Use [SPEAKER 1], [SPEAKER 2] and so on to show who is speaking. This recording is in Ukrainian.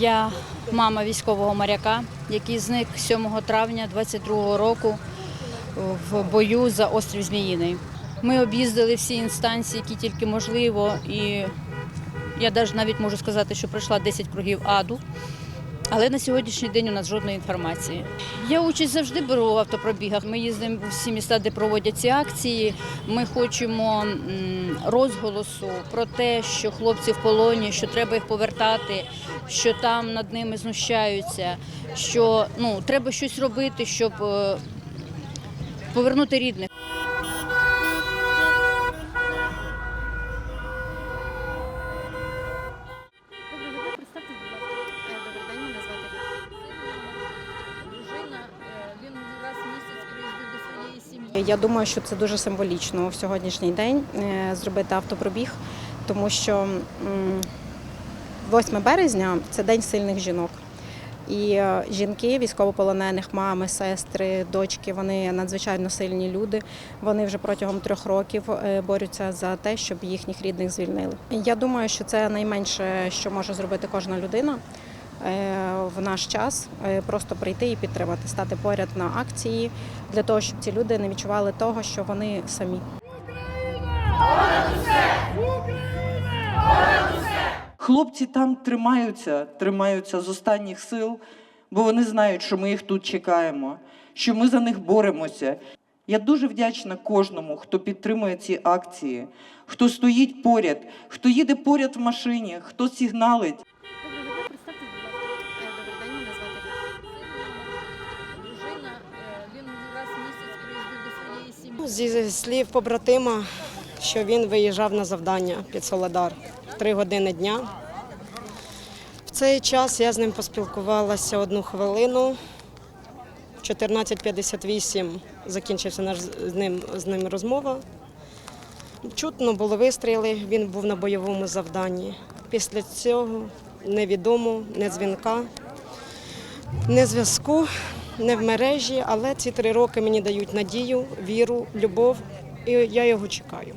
[SPEAKER 1] Я мама військового моряка, який зник 7 травня 22-го року в бою за острів Зміїний. Ми об'їздили всі інстанції, які тільки можливо, і я навіть можу сказати, що пройшла 10 кругів аду. Але на сьогоднішній день у нас жодної інформації. Я участь завжди беру в автопробігах. Ми їздимо в всі міста, де проводять ці акції. Ми хочемо розголосу про те, що хлопці в полоні, що треба їх повертати, що там над ними знущаються, що ну треба щось робити, щоб е, повернути рідних.
[SPEAKER 2] Я думаю, що це дуже символічно в сьогоднішній день е, зробити автопробіг, тому що 8 березня це день сильних жінок. І е, жінки, військовополонених, мами, сестри, дочки, вони надзвичайно сильні люди. Вони вже протягом трьох років е, борються за те, щоб їхніх рідних звільнили. Я думаю, що це найменше, що може зробити кожна людина в наш час. е, Просто прийти і підтримати, стати поряд на акції для того, щоб ці люди не відчували того, що вони самі.
[SPEAKER 3] Хлопці там тримаються, тримаються з останніх сил, бо вони знають, що ми їх тут чекаємо, що ми за них боремося. Я дуже вдячна кожному, хто підтримує ці акції, хто стоїть поряд, хто їде поряд в машині, хто сигналить.
[SPEAKER 4] Зі слів побратима, що він виїжджав на завдання під Солодар три години дня. В цей час я з ним поспілкувалася одну хвилину. В 14.58 закінчився наш з ним, з ним розмова. Чутно були вистріли, він був на бойовому завданні. Після цього невідомо, не дзвінка, не зв'язку, не в мережі, але ці три роки мені дають надію, віру, любов, і я його чекаю.